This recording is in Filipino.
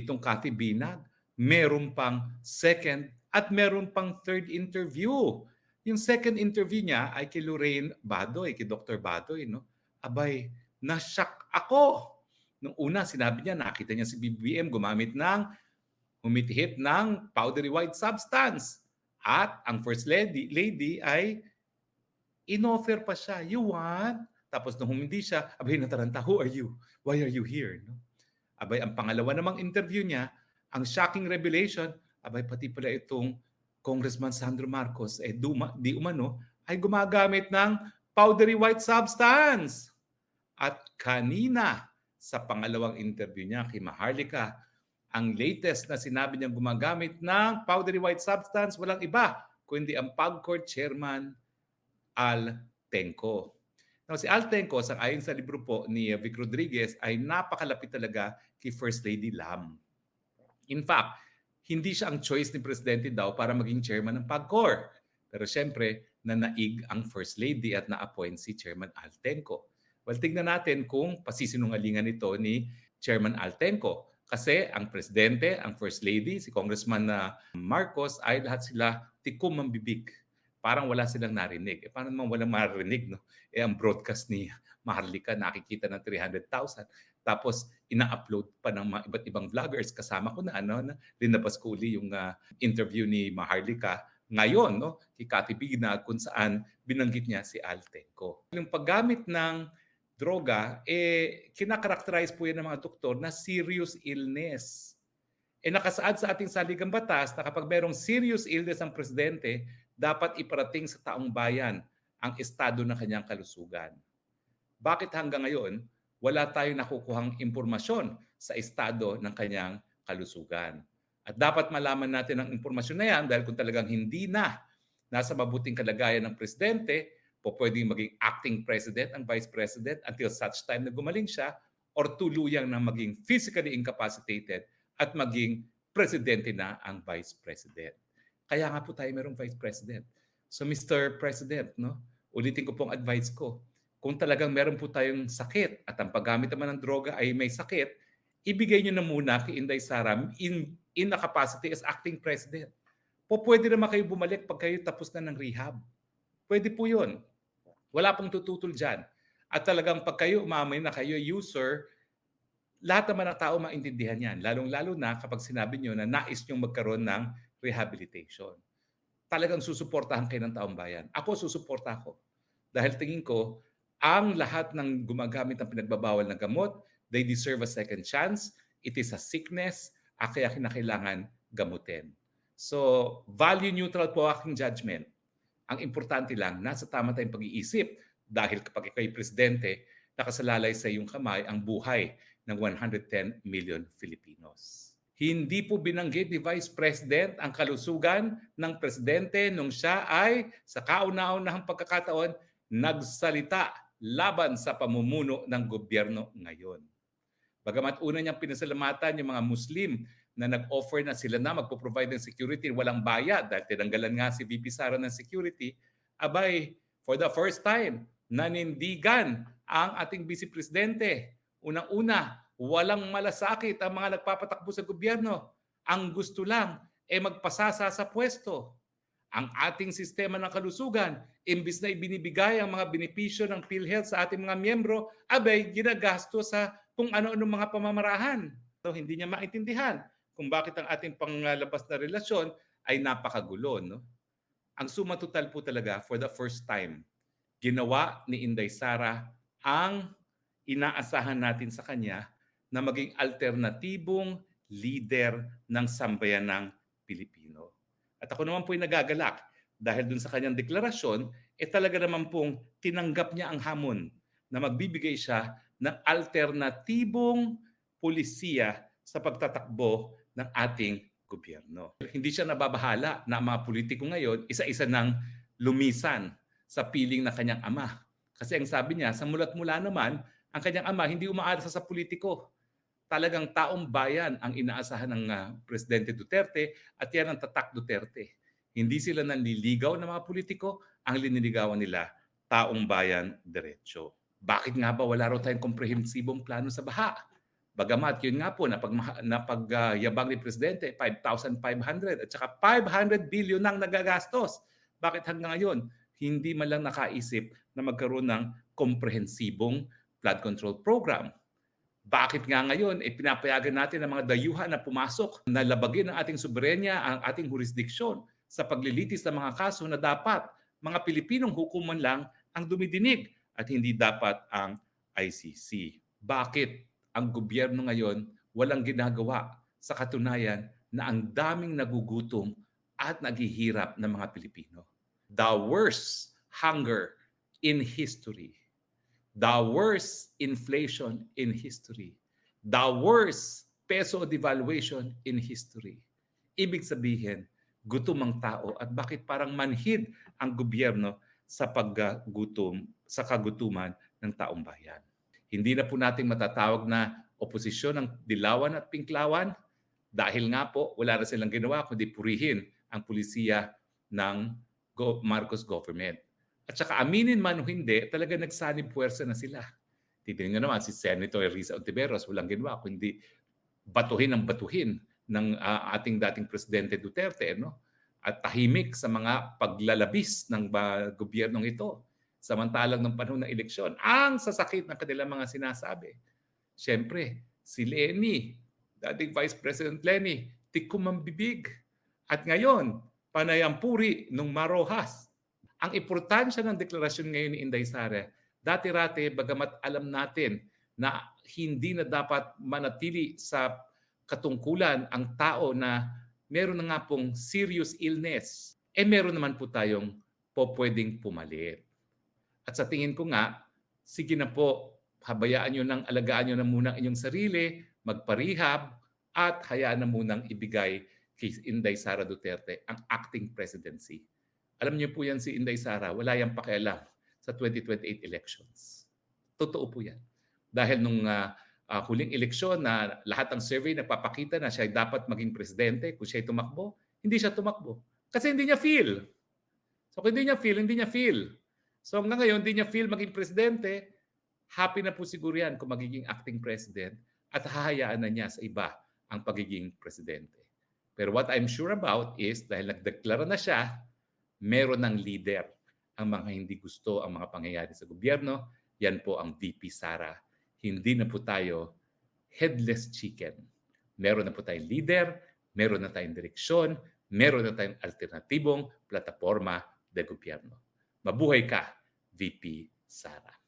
itong Cathy Binag. Meron pang second at meron pang third interview. Yung second interview niya ay kay Lorraine Badoy, kay Dr. Badoy. No? Abay, na-shock ako. Nung una, sinabi niya, nakita niya si BBM gumamit ng humitihit ng powdery white substance. At ang first lady, lady ay inoffer pa siya. You want? Tapos nung hindi siya, abay nataranta, who are you? Why are you here? No? Abay, ang pangalawa namang interview niya, ang shocking revelation, abay pati pala itong Congressman Sandro Marcos, eh duma, di umano, ay gumagamit ng powdery white substance. At kanina, sa pangalawang interview niya kay Maharlika, ang latest na sinabi niyang gumagamit ng powdery white substance, walang iba, kundi ang PAGCOR chairman Al Tenco. Now, si Al Tenco, sa ayon sa libro po ni Vic Rodriguez, ay napakalapit talaga kay First Lady Lam. In fact, hindi siya ang choice ni Presidente daw para maging chairman ng PAGCOR. Pero siyempre, nanaig ang First Lady at na-appoint si Chairman Al Tenco. Well, tignan natin kung pasisinungalingan ito ni Chairman Al Tenco. Kasi ang Presidente, ang First Lady, si Congressman na Marcos ay lahat sila tikom ang bibig. Parang wala silang narinig. Eh, paano naman walang marinig? No? Eh, ang broadcast ni Maharlika nakikita ng 300,000. Tapos ina-upload pa ng mga iba't ibang vloggers. Kasama ko na, ano, na linabas ko uli yung uh, interview ni Maharlika ngayon no, kay Cathy Bigna kung saan binanggit niya si Altenco. Yung paggamit ng droga, eh, kinakarakterize po yan ng mga doktor na serious illness. Eh nakasaad sa ating saligang batas na kapag merong serious illness ang presidente, dapat iparating sa taong bayan ang estado ng kanyang kalusugan. Bakit hanggang ngayon, wala tayong nakukuhang impormasyon sa estado ng kanyang kalusugan? At dapat malaman natin ang impormasyon na yan dahil kung talagang hindi na nasa mabuting kalagayan ng presidente, po pwedeng maging acting president ang vice president until such time na gumaling siya or tuluyang na maging physically incapacitated at maging presidente na ang vice president. Kaya nga po tayo merong vice president. So Mr. President, no, ulitin ko pong advice ko. Kung talagang meron po tayong sakit at ang paggamit naman ng droga ay may sakit, ibigay nyo na muna kay Inday Sara in, in a capacity as acting president. Po pwede naman kayo bumalik pag kayo tapos na ng rehab. Pwede po yun. Wala pong tututol dyan. At talagang pag kayo umamay na kayo user, lahat naman ng tao maintindihan yan. Lalong-lalo na kapag sinabi nyo na nais nyo magkaroon ng rehabilitation. Talagang susuportahan kayo ng taong bayan. Ako susuporta ko. Dahil tingin ko, ang lahat ng gumagamit ng pinagbabawal na gamot, they deserve a second chance. It is a sickness, ah, kaya kinakailangan gamutin. So, value neutral po aking judgment. Ang importante lang, nasa tama tayong pag-iisip dahil kapag ikaw ay presidente, nakasalalay sa iyong kamay ang buhay ng 110 million Filipinos. Hindi po binanggit ni Vice President ang kalusugan ng presidente nung siya ay sa kauna-unahang pagkakataon nagsalita laban sa pamumuno ng gobyerno ngayon. Bagamat una niyang pinasalamatan yung mga Muslim na nag-offer na sila na magpo-provide ng security walang bayad dahil tinanggalan nga si VP Sara ng security, abay, for the first time, nanindigan ang ating Vice Presidente. Unang-una, walang malasakit ang mga nagpapatakbo sa gobyerno. Ang gusto lang ay magpasasa sa pwesto. Ang ating sistema ng kalusugan, imbis na ibinibigay ang mga benepisyo ng PhilHealth sa ating mga miyembro, abay, ginagasto sa kung ano-ano mga pamamarahan. So, hindi niya maintindihan kung bakit ang ating panglabas na relasyon ay napakagulo. No? Ang suma total po talaga, for the first time, ginawa ni Inday Sara ang inaasahan natin sa kanya na maging alternatibong leader ng sambayanang Pilipino. At ako naman po ay nagagalak dahil dun sa kanyang deklarasyon, eh talaga naman pong tinanggap niya ang hamon na magbibigay siya ng alternatibong polisiya sa pagtatakbo ng ating gobyerno. Hindi siya nababahala na mga politiko ngayon isa-isa nang lumisan sa piling ng kanyang ama. Kasi ang sabi niya, sa mulat mula naman, ang kanyang ama hindi umaasa sa politiko. Talagang taong bayan ang inaasahan ng uh, Presidente Duterte at yan ang tatak Duterte. Hindi sila nanliligaw ng mga politiko, ang liniligawan nila taong bayan diretso. Bakit nga ba wala raw tayong komprehensibong plano sa baha? Bagamat yun nga po, napag, napagyabang ni Presidente, 5,500 at saka 500 billion nang nagagastos. Bakit hanggang ngayon, hindi man lang nakaisip na magkaroon ng komprehensibong flood control program? Bakit nga ngayon, eh, pinapayagan natin ang mga dayuhan na pumasok na labagin ang ating soberenya, ang ating jurisdiksyon sa paglilitis ng mga kaso na dapat mga Pilipinong hukuman lang ang dumidinig at hindi dapat ang ICC. Bakit ang gobyerno ngayon walang ginagawa sa katunayan na ang daming nagugutom at naghihirap ng mga Pilipino? The worst hunger in history. The worst inflation in history. The worst peso devaluation in history. Ibig sabihin, gutom ang tao at bakit parang manhid ang gobyerno sa paggutom, sa kagutuman ng taong bayan. Hindi na po natin matatawag na oposisyon ng dilawan at pinklawan dahil nga po wala na silang ginawa kundi purihin ang pulisiya ng Marcos government. At saka aminin man o hindi, talaga nagsanib puwersa na sila. Titingnan naman si Senator Risa Ontiveros, walang ginawa kundi batuhin ang batuhin ng uh, ating dating Presidente Duterte. No? At tahimik sa mga paglalabis ng uh, gobyernong ito. Samantalang ng panahon ng eleksyon, ang sasakit ng kanilang mga sinasabi. Siyempre, si Lenny, dating Vice President Lenny, tikom ang bibig. At ngayon, panay ang puri ng Marojas ang importansya ng deklarasyon ngayon ni Inday Sara, dati-rati, bagamat alam natin na hindi na dapat manatili sa katungkulan ang tao na meron na nga pong serious illness, eh meron naman po tayong po pwedeng pumalit. At sa tingin ko nga, sige na po, habayaan nyo nang alagaan nyo na muna inyong sarili, magparehab, at hayaan na munang ibigay kay Inday Sara Duterte ang acting presidency. Alam niyo po yan si Inday Sara, wala yang pakialam sa 2028 elections. Totoo po yan. Dahil nung uh, uh, huling eleksyon na lahat ng survey nagpapakita na siya dapat maging presidente, kung siya tumakbo, hindi siya tumakbo. Kasi hindi niya feel. So kung hindi niya feel, hindi niya feel. So hanggang ngayon, hindi niya feel maging presidente, happy na po siguro yan kung magiging acting president at hahayaan na niya sa iba ang pagiging presidente. Pero what I'm sure about is dahil nagdeklara na siya meron ng leader ang mga hindi gusto ang mga pangyayari sa gobyerno. Yan po ang VP Sara. Hindi na po tayo headless chicken. Meron na po tayong leader, meron na tayong direksyon, meron na tayong alternatibong plataforma de gobyerno. Mabuhay ka, VP Sara.